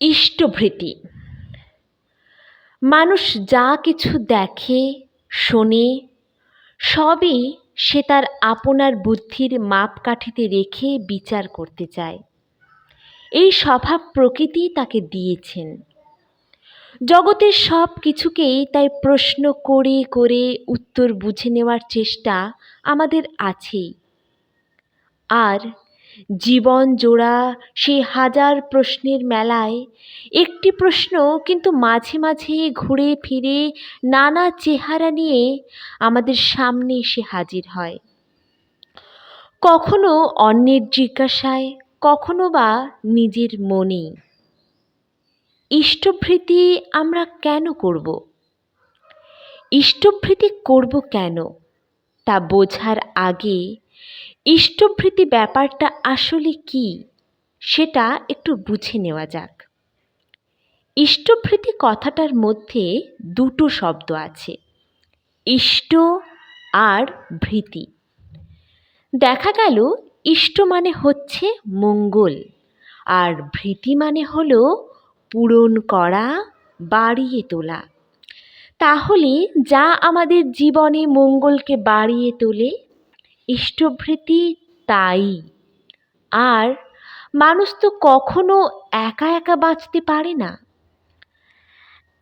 ইষ্টভৃতি। মানুষ যা কিছু দেখে, শোনে, সবই সে তার আপনার বুদ্ধির মাপকাঠিতে রেখে বিচার করতে চায়। এই স্বভাব প্রকৃতি তাকে দিয়েছেন। জগতের সব কিছুকেই তাই প্রশ্ন করে করে উত্তর বুঝে নেওয়ার চেষ্টা আমাদের আছেই। আর জীবন জোড়া সেই হাজার প্রশ্নের মেলায়। একটি প্রশ্ন কিন্তু মাঝে মাঝে ঘুরে ফিরে নানা চেহারা নিয়ে আমাদের সামনে এসে হাজির হয়। কখনো অন্যের জিজ্ঞাসায়, কখনো বা নিজের মনে। ইষ্টভৃতি আমরা কেন করব? ইষ্টভৃতি করব কেন? তা বোঝার আগে ইষ্টভৃতি ব্যাপারটা আসলে কি, সেটা একটু বুঝে নেওয়া যাক। ইষ্টভৃতি কথাটার মধ্যে দুটো শব্দ আছে, ইষ্ট আর ভৃতি। দেখা গেল, ইষ্ট মানে হচ্ছে মঙ্গল, আর ভৃতি মানে হল পূরণ করা, বাড়িয়ে তোলা। তাহলে যা আমাদের জীবনে মঙ্গলকে বাড়িয়ে তোলে ইষ্টভৃতি তাই। আর মানুষ তো কখনো একা একা বাঁচতে পারে না।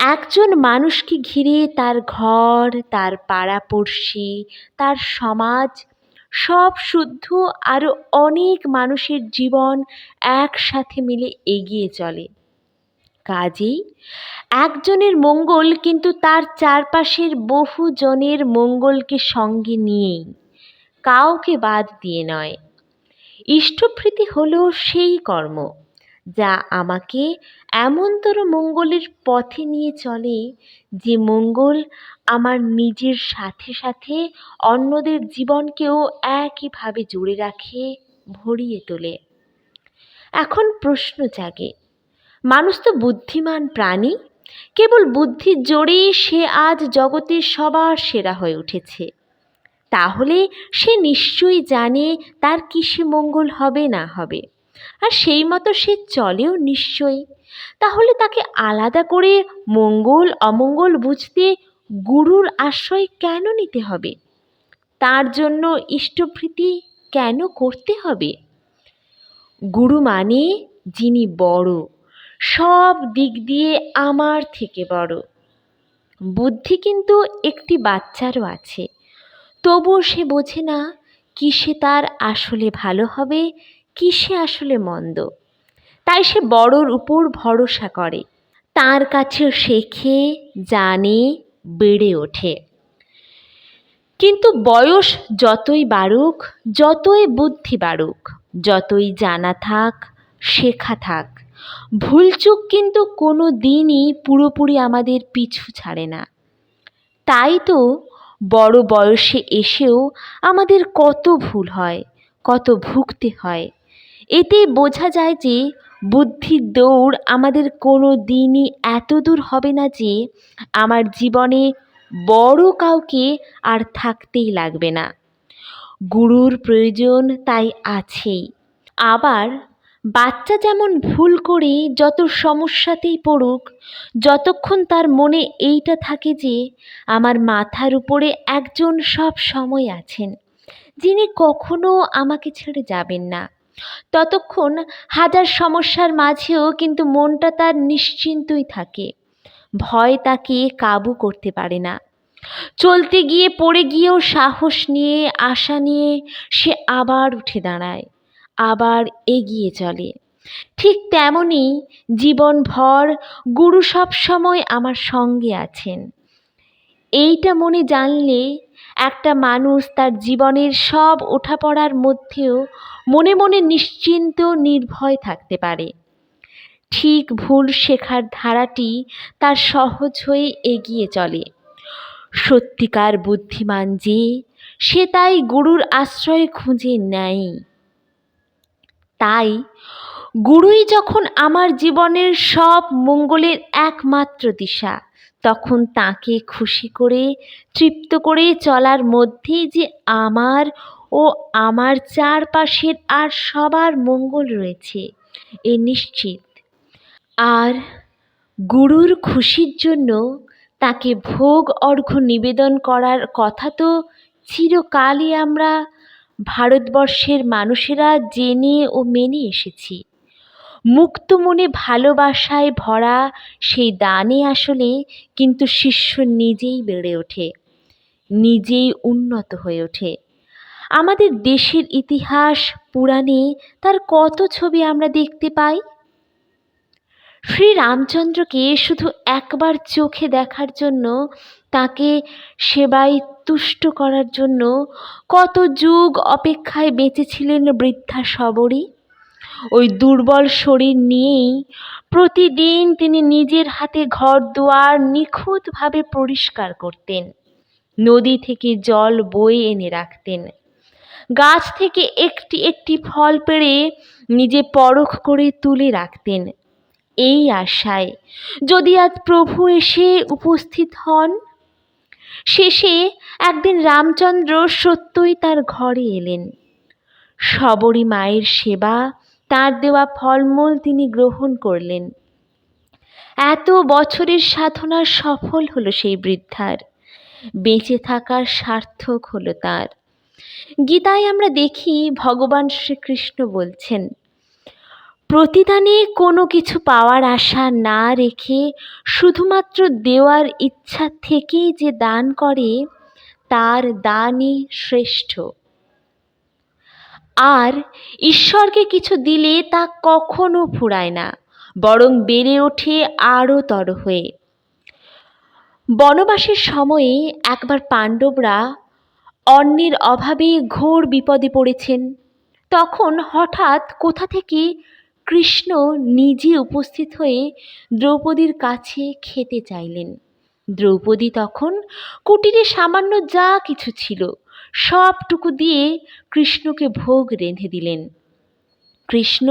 একজন মানুষকে ঘিরে তার ঘর, তার পাড়াপড়শি, তার সমাজ সব শুদ্ধ আরও অনেক মানুষের জীবন একসাথে মিলে এগিয়ে চলে। কাজেই একজনের মঙ্গল কিন্তু তার চারপাশের বহু জনের মঙ্গলকে সঙ্গে নিয়েই। কাউকে বাদ দিয়ে নয়। ইষ্টভৃতি হলো সেই কর্ম যা আমাকে এমনতর মঙ্গলের পথে নিয়ে চলে যে মঙ্গল আমার নিজের সাথে সাথে অন্যদের জীবনকেও একইভাবে জুড়ে রাখে, ভরিয়ে তোলে। এখন প্রশ্ন জাগে, মানুষ তো বুদ্ধিমান প্রাণী, কেবল বুদ্ধির জোরেই সে আজ জগতের সবার সেরা হয়ে উঠেছে। তাহলে সে নিশ্চয়ই জানে তার কিসে মঙ্গল হবে না হবে। আর সেই মতো সে চলেও নিশ্চয়ই। তাহলে তাকে আলাদা করে মঙ্গল, অমঙ্গল বুঝতে গুরুর আশ্রয় কেন নিতে হবে? তার জন্য ইষ্টভৃতি কেন করতে হবে? গুরু মানে যিনি বড়, সব দিক দিয়ে আমার থেকে বড়। বুদ্ধি কিন্তু একটি বাচ্চারও আছে। তবুও সে বোঝে না কিসে তার আসলে ভালো হবে কিসে আসলে মন্দ। তাই সে বড়র উপর ভরসা করে। তার কাছে শেখে জানে, বেড়ে ওঠে। কিন্তু বয়স যতই বাড়ুক, যতই বুদ্ধি বাড়ুক, যতই জানা থাক, শেখা থাক ভুলচুক কিন্তু কোনো দিনই পুরোপুরি আমাদের পিছু ছাড়ে না। তাই তো বড় বয়সে এসেও আমাদের কত ভুল হয়, কত ভুগতে হয়। এতে বোঝা যায় যে বুদ্ধির দৌড় আমাদের কোনো দিনই এত দূর হবে না যে আমার জীবনে বড় কাউকে আর থাকতেই লাগবে না। গুরুর প্রয়োজন তাই আছেই। আবার বাচ্চা যেমন ভুল করে যত সমস্যাতেই পড়ুক, যতক্ষণ তার মনে এইটা থাকে যে, আমার মাথার উপরে একজন সব সময় আছেন, যিনি কখনো আমাকে ছেড়ে যাবেন না। ততক্ষণ হাজার সমস্যার মাঝেও কিন্তু মনটা তার নিশ্চিন্তই থাকে। ভয় তাকে কাবু করতে পারে না। চলতে গিয়ে পড়ে গিয়েও সাহস নিয়ে, আশা নিয়ে সে আবার উঠে দাঁড়ায়। আবার এগিয়ে চলে। ঠিক তেমনই জীবনভর গুরু সব সময় আমার সঙ্গে আছেন। এইটা মনে জানলে একটা মানুষ তার জীবনের সব ওঠাপড়ার মধ্যেও মনে মনে নিশ্চিন্ত, নির্ভয় থাকতে পারে। ঠিক ভুল শেখার ধারাটি তার সহজ হয়ে এগিয়ে চলে। সত্যিকার বুদ্ধিমান যে, সে তাই গুরুর আশ্রয় খুঁজে নেয়। তাই গুরুই যখন আমার জীবনের সব মঙ্গলের একমাত্র দিশা, তখন তাকে খুশি করে, তৃপ্ত করে চলার মধ্যেই যে আমার ও আমার চারপাশের আর সবার মঙ্গল রয়েছে, এ নিশ্চিত। আর গুরুর খুশির জন্য তাকে ভোগ অর্ঘ্য নিবেদন করার কথা তো চিরকালই আমরা ভারতবর্ষের মানুষেরা জেনে ও মেনে এসেছি। মুক্ত মনে ভালোবাসায় ভরা সেই দানে আসলে কিন্তু শিষ্য নিজেই বেড়ে ওঠে, নিজেই উন্নত হয়ে ওঠে। আমাদের দেশের ইতিহাস, পুরাণে তার কত ছবি আমরা দেখতে পাই? শ্রী রামচন্দ্রকে শুধু একবার চোখে দেখার জন্য তাকে সেবায় তুষ্ট করার জন্য কত যুগ অপেক্ষায় বেঁচেছিলেন বৃদ্ধা শবরী? ওই দুর্বল শরীর নিয়েই প্রতিদিন তিনি নিজের হাতে ঘর দুয়ার নিখুঁতভাবে পরিষ্কার করতেন, নদী থেকে জল বয়ে এনে রাখতেন। গাছ থেকে একটি একটি ফল পেড়ে নিজে পরখ করে তুলে রাখতেন। এই আশায় যদি আজ প্রভু এসে উপস্থিত হন শেষে একদিন রামচন্দ্র সত্যই তার ঘরে এলেন। সবরী মায়ের সেবা, তার দেওয়া ফলমূল তিনি গ্রহণ করলেন। এত বছরের সাধনা সফল হলো সেই বৃদ্ধার। বেঁচে থাকার সার্থক হলো তার। গীতায় আমরা দেখি, ভগবান শ্রীকৃষ্ণ বলছেন প্রতিদানে কোনো কিছু পাওয়ার আশা না রেখে শুধুমাত্র দেওয়ার ইচ্ছা থেকেই যে দান করে, তার দানই শ্রেষ্ঠ। আর ঈশ্বরকে কিছু দিলে তা কখনো ফুরায় না, বরং বেড়ে ওঠে আরও তর হয়ে। বনবাসের সময়ে একবার পাণ্ডবরা অন্নের অভাবে ঘোর বিপদে পড়েছেন। তখন হঠাৎ কোথা থেকে কৃষ্ণ নিজে উপস্থিত হয়ে দ্রৌপদীর কাছে খেতে চাইলেন। দ্রৌপদী তখন কুটিরে সামান্য যা কিছু ছিল সবটুকু দিয়ে কৃষ্ণকে ভোগ রেঁধে দিলেন। কৃষ্ণ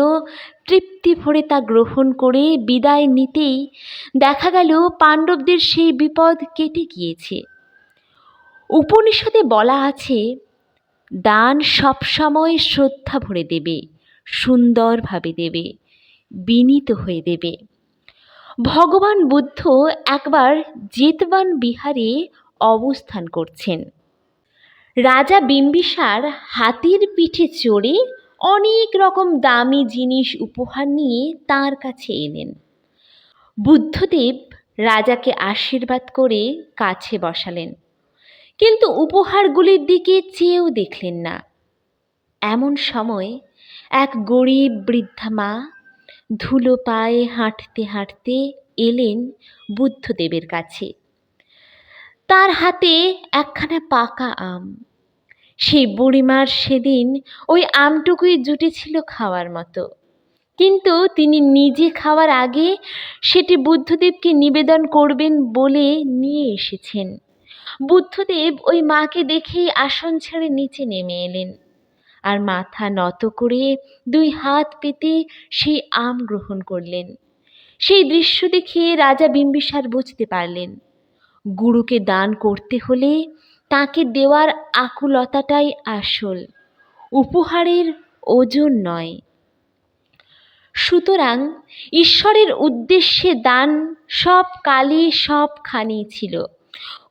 তৃপ্তি ভরে তা গ্রহণ করে বিদায় নিতেই দেখা গেল পাণ্ডবদের সেই বিপদ কেটে গিয়েছে। উপনিষদে বলা আছে, দান সবসময় শ্রদ্ধা ভরে দেবে। সুন্দরভাবে দেবে, বিনীত হয়ে দেবে। ভগবান বুদ্ধ একবার জেতবান বিহারে অবস্থান করছেন। রাজা বিম্বিসার হাতির পিঠে চড়ে অনেক রকম দামি জিনিস উপহার নিয়ে তার কাছে এলেন। বুদ্ধদেব রাজাকে আশীর্বাদ করে কাছে বসালেন, কিন্তু উপহারগুলির দিকে চেয়েও দেখলেন না। এমন সময় এক গরিব বৃদ্ধা মা ধুলো পায়ে হাঁটতে হাঁটতে এলেন বুদ্ধদেবের কাছে। তার হাতে একখানা পাকা আম। সেই বুড়িমার সেদিন ওই আমটুকুই জুটেছিল খাওয়ার মতো। কিন্তু তিনি নিজে খাওয়ার আগে সেটি বুদ্ধদেবকে নিবেদন করবেন বলে নিয়ে এসেছেন। বুদ্ধদেব ওই মাকে দেখেই আসন ছেড়ে নিচে নেমে এলেন। আর মাথা নত করে দুই হাত পেতে সেই আম গ্রহণ করলেন। সেই দৃশ্য দেখে রাজা বিম্বিসার বুঝতে পারলেন। গুরুকে দান করতে হলে তাকে দেওয়ার আকুলতাটাই আসল, উপহারের ওজন নয়। সুতরাং ঈশ্বরের উদ্দেশ্যে দান সব কালে সবখানি ছিল।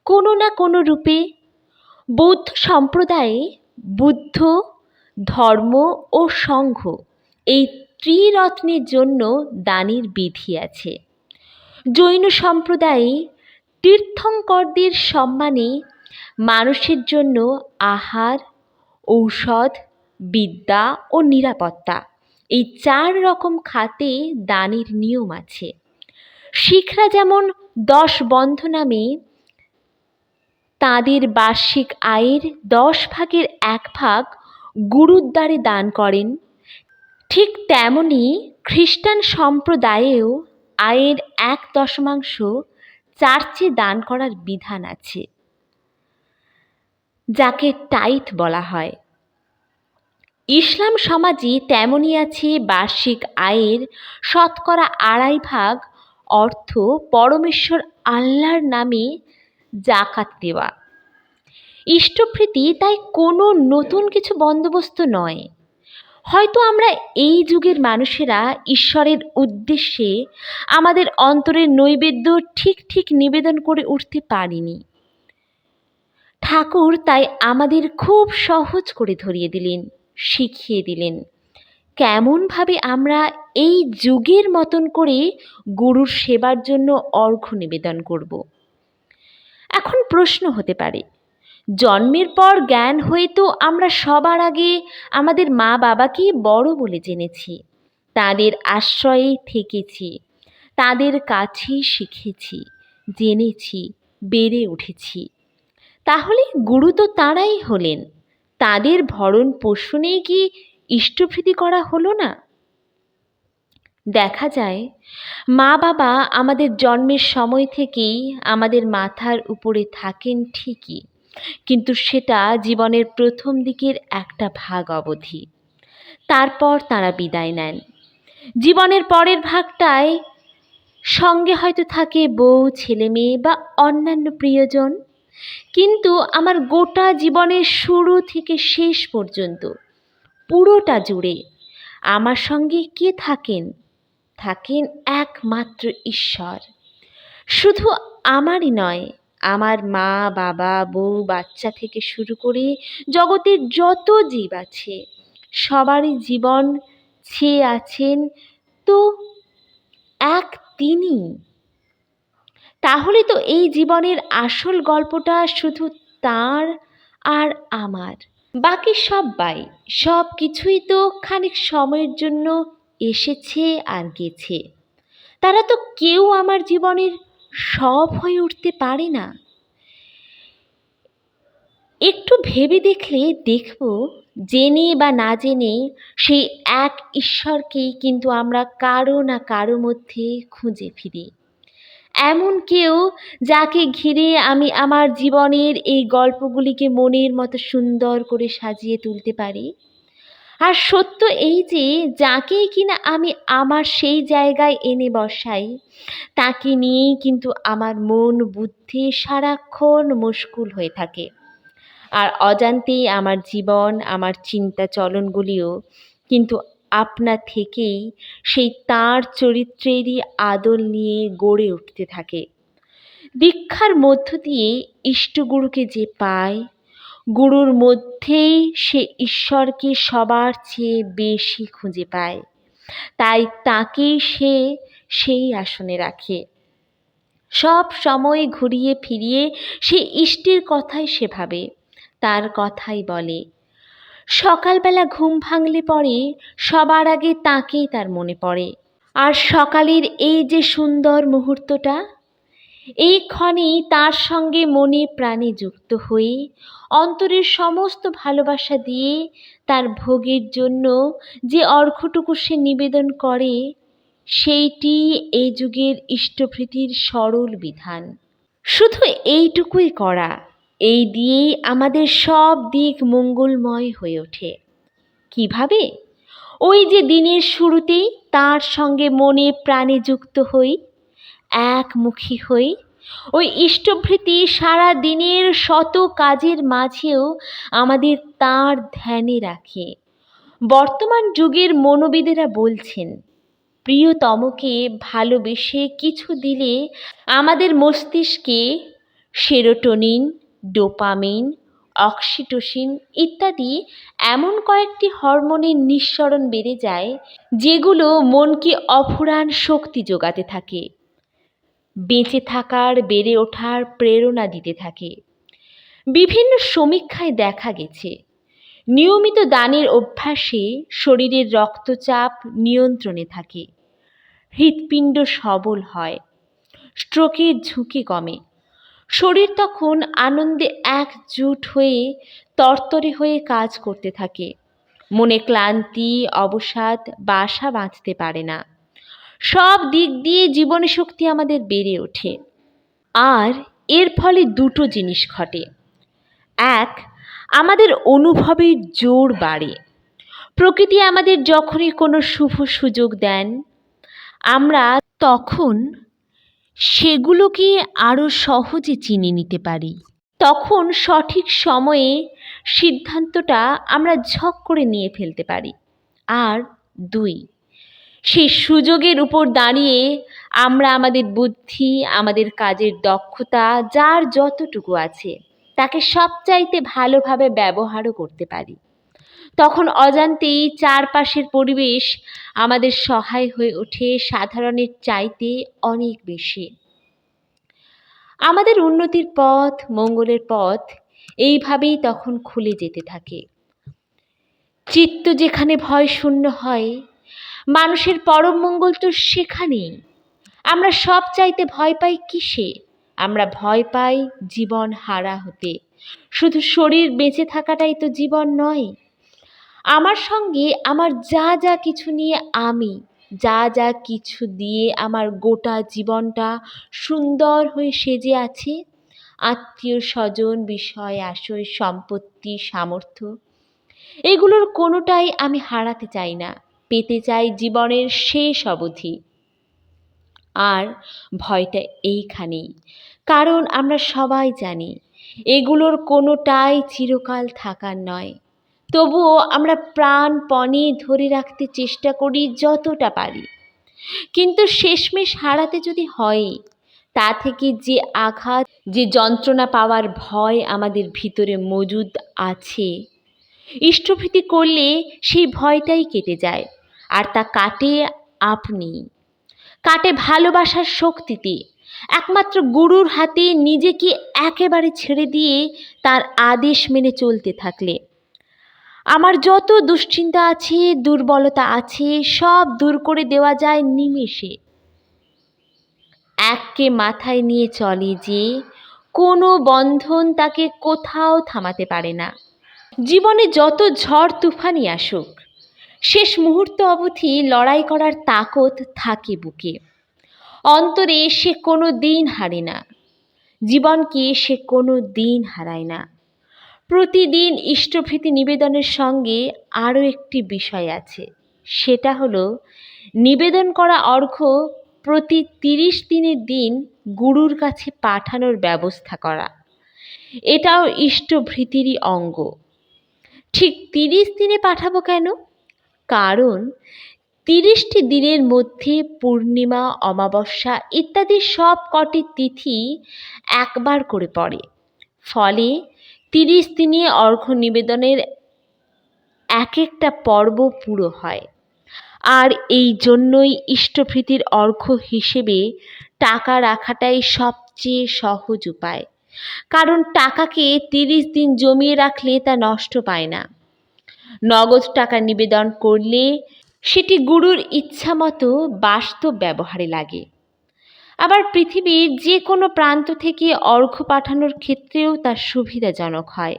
কোনো না কোনো রূপে বৌদ্ধ সম্প্রদায়ে বুদ্ধ ধর্ম ও সংঘ এই ত্রিরত্নের জন্য দানের বিধি আছে। জৈন সম্প্রদায়ে তীর্থঙ্করদের সম্মানে মানুষের জন্য আহার, ঔষধ, বিদ্যা ও নিরাপত্তা এই চার রকম খাতে দানের নিয়ম আছে। শিখরা যেমন দশ বন্ধ নামে তাদের বার্ষিক আয়ের দশ ভাগের এক ভাগ গুরুদ্বারে দান করেন। ঠিক তেমনি খ্রিস্টান সম্প্রদায়েও আয়ের এক দশমাংশ চার্চে দান করার বিধান আছে, যাকে টাইথ বলা হয়। ইসলাম সমাজে তেমনই আছে বার্ষিক আয়ের শতকরা আড়াই ভাগ অর্থ পরমেশ্বর আল্লাহর নামে জাকাত দেওয়া। ইষ্টভৃতি তাই কোনো নতুন কিছু বন্দোবস্ত নয়। হয়তো আমরা এই যুগের মানুষেরা ঈশ্বরের উদ্দেশ্যে আমাদের অন্তরের নৈবেদ্য ঠিক ঠিক নিবেদন করে উঠতে পারিনি। ঠাকুর তাই আমাদের খুব সহজ করে ধরিয়ে দিলেন, শিখিয়ে দিলেন। কেমনভাবে আমরা এই যুগের মতন করে গুরুর সেবার জন্য অর্ঘ্য নিবেদন করব? এখন প্রশ্ন হতে পারে জন্মের পর জ্ঞান হয়ে তো আমরা সবার আগে আমাদের মা বাবাকে বড় বলে জেনেছি। তাদের আশ্রয়েই থেকেছি। তাদের কাছেই শিখেছি। জেনেছি, বেড়ে উঠেছি। তাহলে গুরু তো তাঁরাই হলেন। তাদের ভরণ পোষণেই কি ইষ্টভৃতি করা হলো না? দেখা যায়, মা বাবা আমাদের জন্মের সময় থেকেই আমাদের মাথার উপরে থাকেন ঠিকই। কিন্তু সেটা জীবনের প্রথম দিকের একটা ভাগ অবধি। তারপর তারা বিদায় নেন। জীবনের পরের ভাগটায় সঙ্গে হয়তো থাকে বউ, ছেলে মেয়ে বা অন্যান্য প্রিয়জন। কিন্তু আমার গোটা জীবনের শুরু থেকে শেষ পর্যন্ত, পুরোটা জুড়ে আমার সঙ্গে কে থাকেন? থাকেন একমাত্র ঈশ্বর। শুধু আমারই নয় আমার মা, বাবা, বউ, বাচ্চা থেকে শুরু করে জগতের যত জীব আছে, সবারই জীবন ছেয়ে আছেন। তো এক তিনি। তাহলে তো এই জীবনের আসল গল্পটা শুধু তার আর আমার। বাকি সবাই সব কিছুই তো খানিক সময়ের জন্য এসেছে আর গেছে। তারা তো কেউ আমার জীবনের সব হয়ে উঠতে পারে না। একটু ভেবে দেখলে দেখব, জেনে বা না জেনে সেই এক ঈশ্বরকেই কিন্তু আমরা কারও না কারও মধ্যে খুঁজে ফিরি। এমন কেউ যাকে ঘিরে আমি আমার জীবনের এই গল্পগুলিকে মনের মতো সুন্দর করে সাজিয়ে তুলতে পারি? আর সত্য এই যে, যাকেই কিনা আমি আমার সেই জায়গায় এনে বসাই, তাকে নিয়েই কিন্তু আমার মন, বুদ্ধি সারাক্ষণ মুশকুল হয়ে থাকে। আর অজান্তেই আমার জীবন, আমার চিন্তা চলনগুলিও কিন্তু আপনা থেকেই সেই তার চরিত্রেরই আদল নিয়ে গড়ে উঠতে থাকে। দীক্ষার মধ্য দিয়ে ইষ্টগুরুকে যে পায় গুরুর মধ্যেই সে ঈশ্বরকে সবার চেয়ে বেশি খুঁজে পায়। তাই তাকেই সে সেই আসনে রাখে। সব সময় ঘুরিয়ে ফিরিয়ে সে ইষ্টের কথাই সে ভাবে, তার কথাই বলে। সকালবেলা ঘুম ভাঙলে পরে সবার আগে তাকেই তার মনে পড়ে। আর সকালের এই যে সুন্দর মুহূর্তটা এই ক্ষণেই তার সঙ্গে মনে প্রাণে যুক্ত হয়ে অন্তরের সমস্ত ভালোবাসা দিয়ে তার ভোগের জন্য যে অর্ঘটুকু সে নিবেদন করে, সেইটি এই যুগের ইষ্টভৃতির সরল বিধান। শুধু এইটুকুই করা, এই দিয়েই আমাদের সব দিক মঙ্গলময় হয়ে ওঠে। কীভাবে? ওই যে দিনের শুরুতেই তার সঙ্গে মনে প্রাণে যুক্ত হই একমুখী হই। ওই ইষ্টভৃতি সারা দিনের শত কাজের মাঝেও আমাদের তার ধ্যানে রাখে। বর্তমান যুগের মনোবিদেরা বলছেন, প্রিয়তমকে ভালোবেসে কিছু দিলে আমাদের মস্তিষ্কে সেরোটোনিন, ডোপামিন, অক্সিটোসিন ইত্যাদি এমন কয়েকটি হরমোনের নিঃসরণ বেড়ে যায়, যেগুলো মনকে অফুরান শক্তি যোগাতে থাকে। বেঁচে থাকার, বেড়ে ওঠার প্রেরণা দিতে থাকে। বিভিন্ন সমীক্ষায় দেখা গেছে, নিয়মিত দানের অভ্যাসে শরীরের রক্তচাপ নিয়ন্ত্রণে থাকে। হৃৎপিণ্ড সবল হয়, স্ট্রোকের ঝুঁকি কমে। শরীর তখন আনন্দে একজুট হয়ে তরতরে হয়ে কাজ করতে থাকে। মনে ক্লান্তি, অবসাদ, বাসা বাঁধতে পারে না। সব দিক দিয়ে জীবনী শক্তি আমাদের বেড়ে ওঠে। আর এর ফলে দুটো জিনিস ঘটে। এক, আমাদের অনুভবের জোর বাড়ে। প্রকৃতি আমাদের যখনই কোনো শুভ সুযোগ দেন, আমরা তখন সেগুলোকে আরও সহজে চিনে নিতে পারি। তখন সঠিক সময়ে সিদ্ধান্তটা আমরা ঝক করে নিয়ে ফেলতে পারি। আর দুই সেই সুযোগের উপর দাঁড়িয়ে আমরা আমাদের বুদ্ধি, আমাদের কাজের দক্ষতা, যার যতটুকু আছে, তাকে সবচাইতে ভালোভাবে ব্যবহারও করতে পারি। তখন অজান্তেই চারপাশের পরিবেশ আমাদের সহায় হয়ে ওঠে সাধারণের চাইতে অনেক বেশি। আমাদের উন্নতির পথ, মঙ্গলের পথ এইভাবেই তখন খুলে যেতে থাকে। চিত্ত যেখানে ভয় শূন্য হয় মানুষের পরম মঙ্গল তো সেখানেই। আমরা সব চাইতে ভয় পাই কিসে? আমরা ভয় পাই জীবন হারা হতে। শুধু শরীর বেঁচে থাকাটাই তো জীবন নয়। আমার সঙ্গে আমার যা যা কিছু নিয়ে আমি, যা যা কিছু দিয়ে আমার গোটা জীবনটা সুন্দর হয়ে সেজে আছে, আত্মীয় স্বজন, বিষয়, আশয়, সম্পত্তি, সামর্থ্য, এগুলোর কোনোটাই আমি হারাতে চাই না। পেতে চাই জীবনের শেষ অবধি। আর ভয়টা এইখানেই। কারণ আমরা সবাই জানি, এগুলোর কোনোটাই চিরকাল থাকার নয়। তবুও আমরা প্রাণপণে ধরে রাখতে চেষ্টা করি যতটা পারি। কিন্তু শেষমেশ হারাতে যদি হয়, তা থেকে যে আঘাত, যে যন্ত্রণা পাওয়ার ভয় আমাদের ভিতরে মজুদ আছে, ইষ্টভীতি করলে সেই ভয়টাই কেটে যায়। আর তা কাটে আপনি। কাটে ভালোবাসার শক্তিতে। একমাত্র গুরুর হাতে নিজেকে একেবারে ছেড়ে দিয়ে তার আদেশ মেনে চলতে থাকলে। আমার যত দুশ্চিন্তা আছে, দুর্বলতা আছে, সব দূর করে দেওয়া যায় নিমেষে। এককে মাথায় নিয়ে চলে যে কোনো বন্ধন তাকে কোথাও থামাতে পারে না। জীবনে যত ঝড় তুফানি আসুক শেষ মুহূর্ত অবধি লড়াই করার তাকত থাকে বুকে। অন্তরে সে কোনো দিন হারে না। জীবনকে সে কোনো দিন হারায় না। প্রতিদিন ইষ্টভীতি নিবেদনের সঙ্গে আরও একটি বিষয় আছে। সেটা হলো, নিবেদন করা অর্ঘ্য প্রতি তিরিশ দিনের দিন গুরুর কাছে পাঠানোর ব্যবস্থা করা। এটাও ইষ্টভৃতিরই অঙ্গ। ঠিক তিরিশ দিনে পাঠাবো কেন? কারণ তিরিশটি দিনের মধ্যে পূর্ণিমা, অমাবস্যা ইত্যাদি সব কটি তিথি একবার করে পড়ে। ফলে তিরিশ দিনে অর্ঘ্য নিবেদনের এক একটা পর্ব পুরো হয়। আর এই জন্যই ইষ্টভৃতির অর্ঘ্য হিসেবে টাকা রাখাটাই সবচেয়ে সহজ উপায়। কারণ টাকাকে তিরিশ দিন জমিয়ে রাখলে তা নষ্ট পায় না। নগদ টাকা নিবেদন করলে সেটি গুরুর ইচ্ছা মতো বাস্তব ব্যবহারে লাগে। আবার পৃথিবীর যে কোনো প্রান্ত থেকে অর্ঘ্য পাঠানোর ক্ষেত্রেও তার সুবিধাজনক হয়।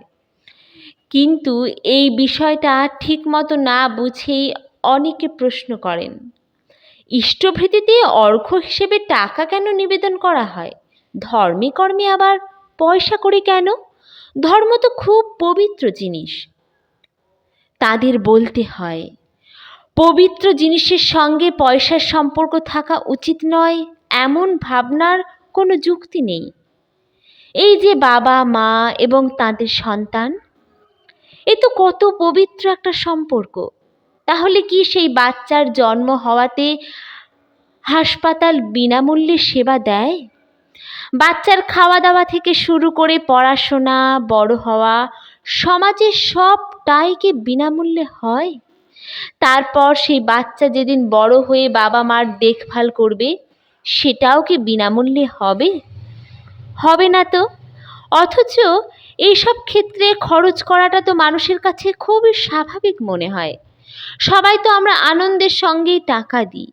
কিন্তু এই বিষয়টা ঠিকমতো না বুঝেই অনেকে প্রশ্ন করেন, ইষ্টভৃতিতে অর্ঘ্য হিসেবে টাকা কেন নিবেদন করা হয়? ধর্মে কর্মে আবার পয়সা করে কেন? ধর্ম তো খুব পবিত্র জিনিস। তাদের বলতে হয়, পবিত্র জিনিসের সঙ্গে পয়সার সম্পর্ক থাকা উচিত নয়, এমন ভাবনার কোনো যুক্তি নেই। এই যে বাবা, মা এবং তাদের সন্তান, এ তো কত পবিত্র একটা সম্পর্ক। তাহলে কি সেই বাচ্চার জন্ম হওয়াতে হাসপাতাল বিনামূল্যে সেবা দেয়? বাচ্চার খাওয়া দাওয়া থেকে শুরু করে পড়াশোনা, বড় হওয়া সমাজের সবটাই কি বিনামূল্যে হয়? তারপর সেই বাচ্চা যেদিন বড় হয়ে বাবা মার দেখভাল করবে, সেটাও কি বিনামূল্যে হবে? হবে না তো। অথচ এইসব ক্ষেত্রে খরচ করাটা তো মানুষের কাছে খুবই স্বাভাবিক মনে হয়। সবাই তো আমরা আনন্দের সঙ্গেই টাকা দিই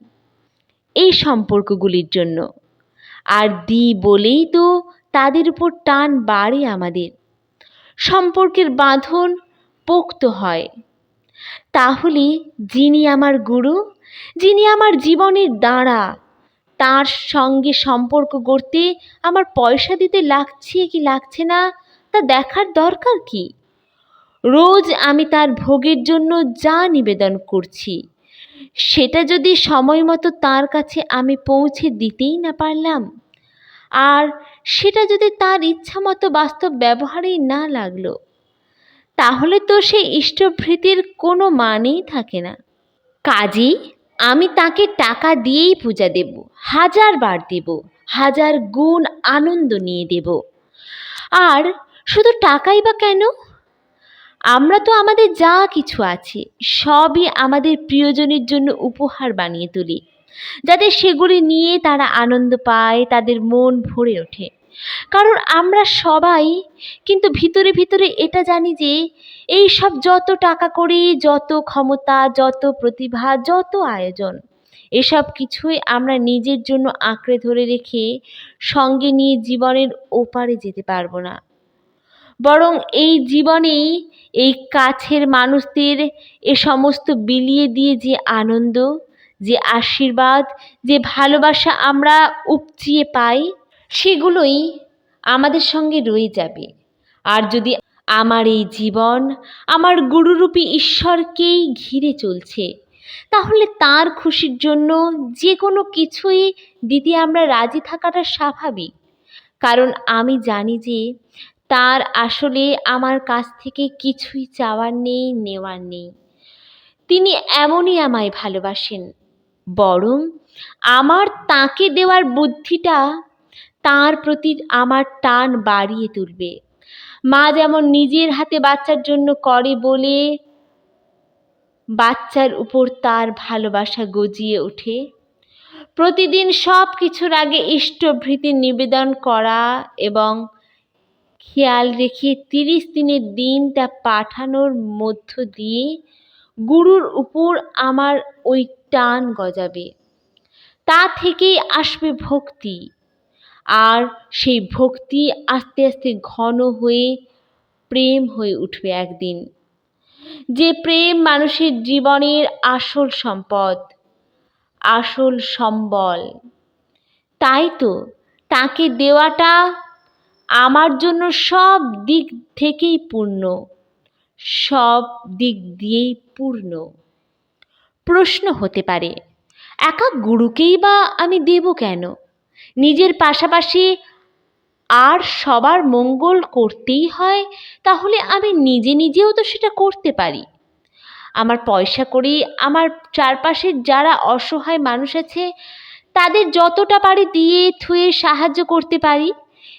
এই সম্পর্কগুলির জন্য। আর দিই বলেই তো তাদের উপর টান বাড়ে আমাদের। সম্পর্কের বাঁধন পোক্ত হয়। তাহলে যিনি আমার গুরু, যিনি আমার জীবনের দাঁড়া, তার সঙ্গে সম্পর্ক গড়তে আমার পয়সা দিতে লাগছে কি লাগছে না, তা দেখার দরকার কি? রোজ আমি তার ভোগের জন্য যা নিবেদন করছি, সেটা যদি সময় মতো তার কাছে আমি পৌঁছে দিতেই না পারলাম, আর সেটা যদি তার ইচ্ছা মতো বাস্তব ব্যবহারেই না লাগল, তাহলে তো সেই ইষ্টভৃতির কোনো মানেই থাকে না। কাজেই আমি তাকে টাকা দিয়েই পূজা দেব, হাজার বার দেব, হাজার গুণ আনন্দ নিয়ে দেব। আর শুধু টাকাই বা কেন? আমরা তো আমাদের যা কিছু আছে, সবই আমাদের প্রিয়জনের জন্য উপহার বানিয়ে তুলি। যাতে সেগুলি নিয়ে তারা আনন্দ পায়, তাদের মন ভরে ওঠে। কারণ আমরা সবাই কিন্তু ভিতরে ভিতরে এটা জানি যে, এই সব যত টাকা করি, যত ক্ষমতা, যত প্রতিভা, যত আয়োজন, এসব কিছুই আমরা নিজের জন্য আঁকড়ে ধরে রেখে সঙ্গে নিয়ে জীবনের ওপারে যেতে পারব না। বরং এই জীবনেই এই কাছের মানুষদের এ সমস্ত বিলিয়ে দিয়ে যে আনন্দ যে আশীর্বাদ, যে ভালোবাসা আমরা উপচিয়ে পাই, সেগুলোই আমাদের সঙ্গে রয়ে যাবে। আর যদি আমার এই জীবন আমার গুরুরূপী ঈশ্বরকেই ঘিরে চলছে, তাহলে তার খুশির জন্য যে কোনো কিছুই দিতে আমরা রাজি থাকাটা স্বাভাবিক। কারণ আমি জানি যে তার আসলে আমার কাছ থেকে কিছুই চাওয়ার নেই, নেওয়ার নেই। তিনি এমনই আমায় ভালোবাসেন। বরং আমার তাকে দেওয়ার বুদ্ধিটা তার প্রতি আমার টান বাড়িয়ে তুলবে। মা যেমন নিজের হাতে বাচ্চার জন্য করে বলে বাচ্চার উপর তার ভালোবাসা গজিয়ে ওঠে, প্রতিদিন সব কিছুর আগে ইষ্টভৃতি নিবেদন করা এবং খেয়াল রেখে তিরিশ দিনের দিনটা পাঠানোর মধ্য দিয়ে গুরুর উপর আমার ওই টান গজাবে। তা থেকেই আসবে ভক্তি। আর সেই ভক্তি আস্তে আস্তে ঘন হয়ে প্রেম হয়ে উঠবে একদিন। যে প্রেম মানুষের জীবনের আসল সম্পদ, আসল সম্বল। তাই তো তাকে দেওয়াটা আমার জন্য সব দিক থেকেই পূর্ণ, সব দিক দিয়েই পূর্ণ। প্রশ্ন হতে পারে। একা গুরুকেই বা আমি দেব কেন? নিজের পাশাপাশি আর সবার মঙ্গল করতেই হয়, তাহলে আমি নিজে নিজেও তো সেটা করতে পারি। আমার পয়সা করি আমার চারপাশের যারা অসহায় মানুষ আছে, তাদের যতটা পারি দিয়ে থুয়ে সাহায্য করতে পারি।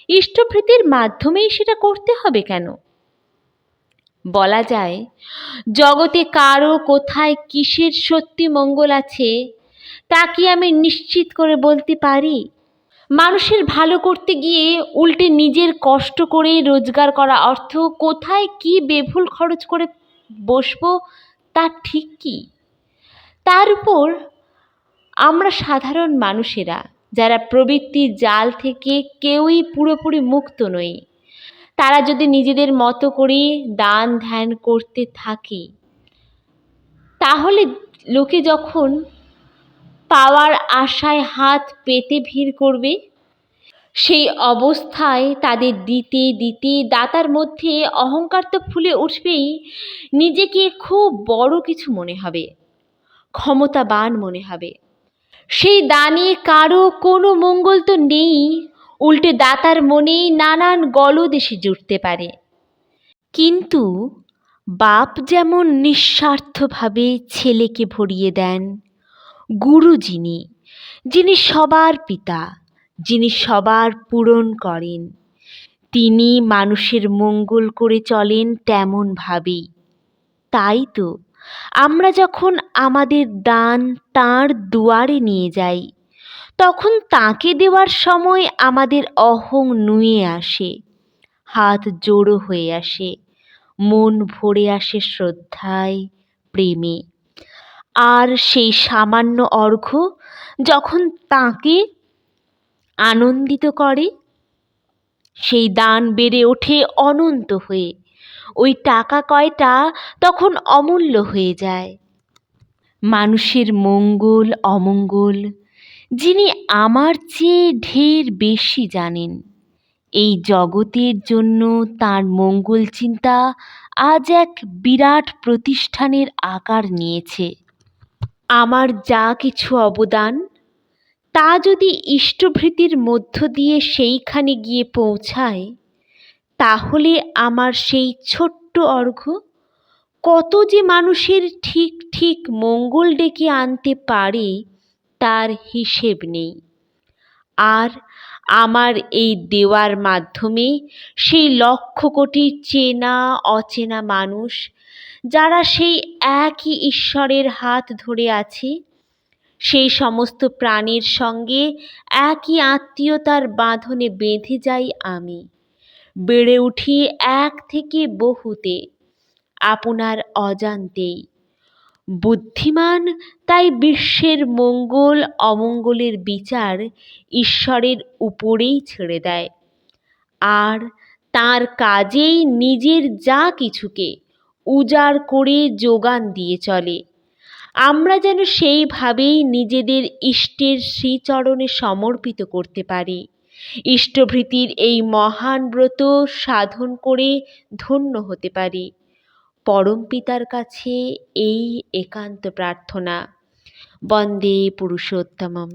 ইষ্টভৃতির মাধ্যমেই সেটা করতে হবে কেন? বলা যায়, জগতে কারও কোথায় কিসের সত্যি মঙ্গল আছে, তা কি আমি নিশ্চিত করে বলতে পারি? মানুষের ভালো করতে গিয়ে উল্টে নিজের কষ্ট করে রোজগার করা অর্থ কোথায় কি বেভুল খরচ করে বসবো, তা ঠিক কি? তার উপর আমরা সাধারণ মানুষেরা, যারা প্রবৃত্তির জাল থেকে কেউই পুরোপুরি মুক্ত নই তারা যদি নিজেদের মতো করে দান ধ্যান করতে থাকে, তাহলে লোকে যখন পাওয়ার আশায় হাত পেতে ভিড় করবে, সেই অবস্থায় তাদের দিতে দিতে দাতার মধ্যে অহংকার তো ফুলে উঠবেই, নিজেকে খুব বড় কিছু মনে হবে, ক্ষমতাবান মনে হবে। সেই দানে কারও কোনো মঙ্গল তো নেই উল্টে দাতার মনেই নানান গলদ এসে জুটতে পারে। কিন্তু বাপ যেমন নিঃস্বার্থভাবে ছেলেকে ভরিয়ে দেন, গুরু যিনি যিনি সবার পিতা, যিনি সবার পূরণ করেন, তিনি মানুষের মঙ্গল করে চলেন তেমনভাবেই। তাই তো আমরা যখন আমাদের দান তাঁর দুয়ারে নিয়ে যাই তখন তাকে দেওয়ার সময় আমাদের অহং নুয়ে আসে, হাত জোড়ো হয়ে আসে, মন ভরে আসে শ্রদ্ধায়, প্রেমে। আর সেই সামান্য অর্ঘ্য যখন তাকে আনন্দিত করে, সেই দান বেড়ে ওঠে অনন্ত হয়ে। ওই টাকা কয়টা তখন অমূল্য হয়ে যায়। মানুষের মঙ্গল, অমঙ্গল যিনি আমার চেয়ে ঢের বেশি জানেন। এই জগতের জন্য তার মঙ্গল চিন্তা আজ এক বিরাট প্রতিষ্ঠানের আকার নিয়েছে। আমার যা কিছু অবদান, তা যদি ইষ্টভৃতির মধ্য দিয়ে সেইখানে গিয়ে পৌঁছায়, তাহলে আমার সেই ছোট্ট অর্ঘ্য কত যে মানুষের ঠিক ঠিক মঙ্গল ডেকে আনতে পারে তার হিসেব নেই। আর আমার এই দেওয়ার মাধ্যমে সেই লক্ষ কোটি চেনা অচেনা মানুষ, যারা সেই একই ঈশ্বরের হাত ধরে আছে, সেই সমস্ত প্রাণীর সঙ্গে একই আত্মীয়তার বাঁধনে বেঁধে যাই আমি। বেড়ে উঠি এক থেকে বহুতে, আপনার অজান্তেই। বুদ্ধিমান, তাই বিশ্বের মঙ্গল, অমঙ্গলের বিচার ঈশ্বরের উপরেই ছেড়ে দেয়। আর তার কাজেই নিজের যা কিছুকে উজাড় করে যোগান দিয়ে চলে। আমরা যেন সেইভাবেই নিজেদের ইষ্টের শ্রীচরণে সমর্পিত করতে পারি। ইষ্টভৃতির এই মহান ব্রত সাধন করে ধন্য হতে পারি। পরম পিতার কাছে এই একান্ত প্রার্থনা। বন্দে পুরুষোত্তমম।